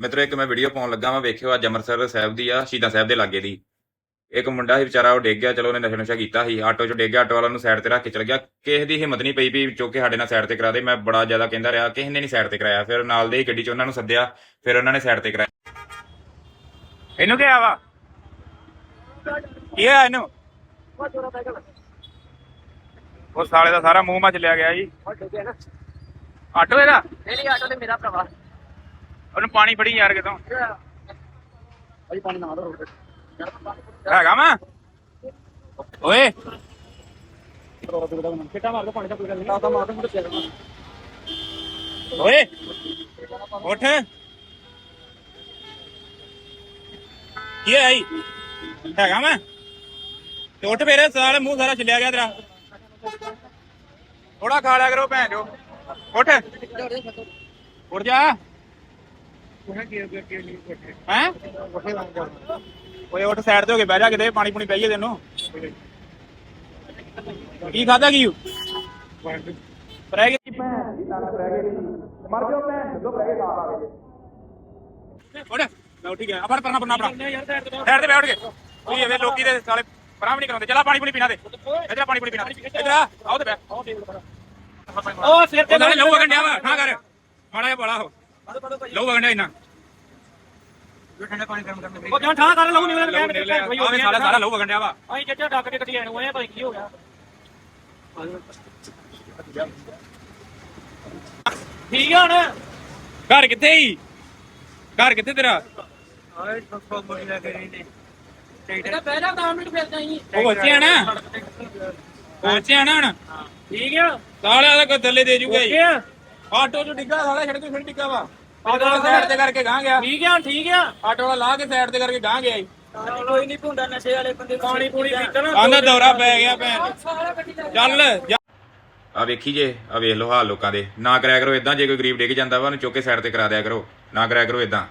ਮਿੱਤਰੋ ਇੱਕ ਮੈਂ ਵੀਡੀਓ ਪਾਉਣ ਲੱਗਾ ਵਾਂ ਵੇਖਿਓ ਅੱਜ ਅੰਮ੍ਰਿਤਸਰ ਸਾਹਿਬ ਦੀ ਆ ਸ਼ਹੀਦਾਂ ਸਾਹਿਬ ਦੇ ਲਾਗੇ ਦੀ। ਇੱਕ ਮੁੰਡਾ ਸੀ ਵਿਚਾਰਾ ਉਹ ਡਿੱਗ ਗਿਆ ਚਲੋ ਉਹਨੇ ਨਸ਼ਾ ਨੁਸ਼ਾ ਕੀਤਾ ਸੀ। ਆਟੋ 'ਚ ਡਿੱਗ ਗਿਆ ਆਟੋ ਵਾਲਾ ਨੂੰ ਸਾਈਡ ਤੇ ਰੱਖ ਕੇ ਚਲ ਗਿਆ। ਕਿਸੇ ਦੀ ਹਿੰਮਤ ਨਹੀਂ ਪਈ ਵੀ ਚੁੱਕ ਕੇ ਸਾਡੇ ਨਾਲ ਸਾਈਡ ਤੇ ਕਰਾ ਦੇ। ਮੈਂ ਬੜਾ ਜ਼ਿਆਦਾ ਕਹਿੰਦਾ ਰਿਹਾ ਕਿਸੇ ਨੇ ਨਹੀਂ ਸਾਈਡ ਤੇ ਕਰਾਇਆ। ਫਿਰ ਨਾਲ ਦੇ ਹੀ ਗੱਡੀ 'ਚ ਉਹਨਾਂ ਨੂੰ ਸੱਦਿਆ ਫਿਰ ਉਹਨਾਂ ਨੇ ਸਾਈਡ ਤੇ ਕਰਾਇਆ। ਇਹਨੂੰ ਕੀ ਆਵਾ ਕੀ ਆ ਇਹਨੂੰ? ਉਹ ਸਾਲੇ ਦਾ ਸਾਰਾ ਮੂੰਹ ਮਾ ਚਲਿਆ ਗਿਆ ਜੀ। ਆਟੋ ਇਹਦਾ? ਨਹੀਂ ਆਟੋ ਤੇ ਮੇਰਾ ਭਰਾ। ਪਾਣੀ ਫੜੀ ਯਾਰ ਕਿਤੋਂ। ਅਜੀ ਪਾਣੀ ਨਾ ਦੋ। ਹੈਗਾ ਮੈਂ? ਓਏ। ਕਿੱਟਾ ਮਾਰ ਦੋ ਪਾਣੀ ਦਾ ਕੋਈ ਗੱਲ ਨਹੀਂ। ਤਾਂ ਮਾਰ ਦੋ ਮੁੰਡੇ ਚੇਰ ਓਏ ਉੱਠ। ਕੀ ਆਈ ਹੈਗਾ ਮੈਂ? ਤੇ ਉੱਠ ਫੇਰੇ ਸਾਲੇ ਮੂੰਹ ਸਾਰਾ ਛਿਲਿਆ ਗਿਆ ਤੇਰਾ। ਥੋੜਾ ਖਾ ਲਿਆ ਕਰੋ ਭੈਣ ਜੋ ਉੱਠ। ਉੱਠ ਜਾ। ਹੈ? ਓਏ ਉੱਠ ਸਾਈਡ ਤੇ ਹੋ ਕੇ ਬਹਿ ਜਾ ਕਿਤੇ ਪਾਣੀ ਪੂਣੀ ਪਈਏ ਤੈਨੂੰ। ਕੀ ਖਾਦਾ ਕੀ? ਪ੍ਰੈਗ ਦੀ ਭੈਣ ਦੀ ਲੱਤ ਪ੍ਰੈਗ ਦੀ ਮਰ ਜਾਓ ਭੈਣ ਦੋ ਪ੍ਰੈਗ ਖਾ ਲਾ ਕੇ ਉੱਠ ਮੈਂ ਉੱਠ ਗਿਆ। ਆ ਫੜ ਪਰਨਾ ਪਰਨਾ ਪਰਾ ਸਾਈਡ ਤੇ ਬੈਠ ਕੇ। ਕੋਈ ਐਵੇਂ ਲੋਕੀ ਦੇ ਸਾਲੇ ਪਰਾਂ ਵੀ ਨਹੀਂ ਕਰਾਉਂਦੇ। ਚਲਾ ਪਾਣੀ ਪੂਣੀ ਪੀਣਾ ਦੇ। ਇਧਰ ਪਾਣੀ ਪੂਣੀ ਪੀਣਾ। ਇਧਰ ਆ ਆਓ ਤੇ ਬੈ ਉਹ ਸਿਰ ਉਹ ਨਾਲੇ ਲਹੂ ਵਗਣ ਡਿਆ ਵਾ ਠਾ ਕਰ। ਮਾੜਾ ਜਿਹਾ ਬੜਾ ਹੋ। ਲਹੂ ਵਗਣ ਡਿਆ ਇੰਨਾ। ਉਹ ਜਾਂ ਠਾਂ ਕਰ ਲਊ ਨਹੀਂ ਲਹੂ ਨਿਕਲਿਆ ਆਵੇ ਸਾਲਾ ਸਾਰਾ ਲਹੂ ਵਗਣ ਡਿਆ ਵਾ। ਅਸੀਂ ਜੱਜਾ ਡੱਕ ਕੇ ਕੱਟੀ ਆਏ ਨੂੰ ਇਹ ਭਾਈ ਕੀ ਹੋ ਗਿਆ। ਠੀਕ ਆ ਹੁਣ। ਘਰ ਕਿੱਥੇ ਹੀ ਘਰ ਕਿੱਥੇ ਤੇਰਾ? ਇਹਦਾ ਬਹਿ ਜਾ 10 ਮਿੰਟ ਫਿਰ ਜਾਈ ਉਹ ਬੱਚੇ ਆ ਨਾ ਬੱਚੇ ਆ ਨਾ ਹੁਣ? ਠੀਕ ਆ। ਸਾਲਿਆ ਦਾ ਕੋਈ ਥੱਲੇ ਦੇ ਜੂਗਾ ਜੀ ਆਟੋ ਚ ਡਿੱਗਾ ਸਾਲਾ ਛੜ ਕੇ ਫਿਰ ਡਿੱਗਾ ਵਾ। ਆਟੋ ਵਾਲਾ ਸਾਈਡ ਤੇ ਕਰਕੇ ਗਾਂ ਗਿਆ। ਠੀਕ ਆ ਠੀਕ ਆ। ਆਟੋ ਵਾਲਾ ਲਾ ਕੇ ਸਾਈਡ ਤੇ ਕਰਕੇ ਗਾਂ ਗਿਆ ਜੀ। ਕੋਈ ਨਹੀਂ ਭੁੰਡਾ ਨਸ਼ੇ ਵਾਲੇ ਬੰਦੇ ਪਾਣੀ ਪੂਣੀ ਪੀਤਾ ਆਂਦਾ ਦੌਰਾ ਪੈ ਗਿਆ ਭੈਣ ਚੱਲ ਆ ਵੇਖੀ ਜੇ ਆ ਵੇਖ ਲੋ ਹਾਲ ਲੋਕਾਂ ਦੇ। ਨਾ ਕਰਿਆ ਕਰੋ ਇਦਾਂ ਜੇ ਕੋਈ ਗਰੀਬ ਡਿੱਗ ਜਾਂਦਾ ਵਾ ਉਹਨੂੰ ਚੁੱਕ ਕੇ ਸਾਈਡ ਤੇ ਕਰਾ ਦਿਆ ਕਰੋ। ਨਾ ਕਰਿਆ ਕਰੋ ਇਦਾਂ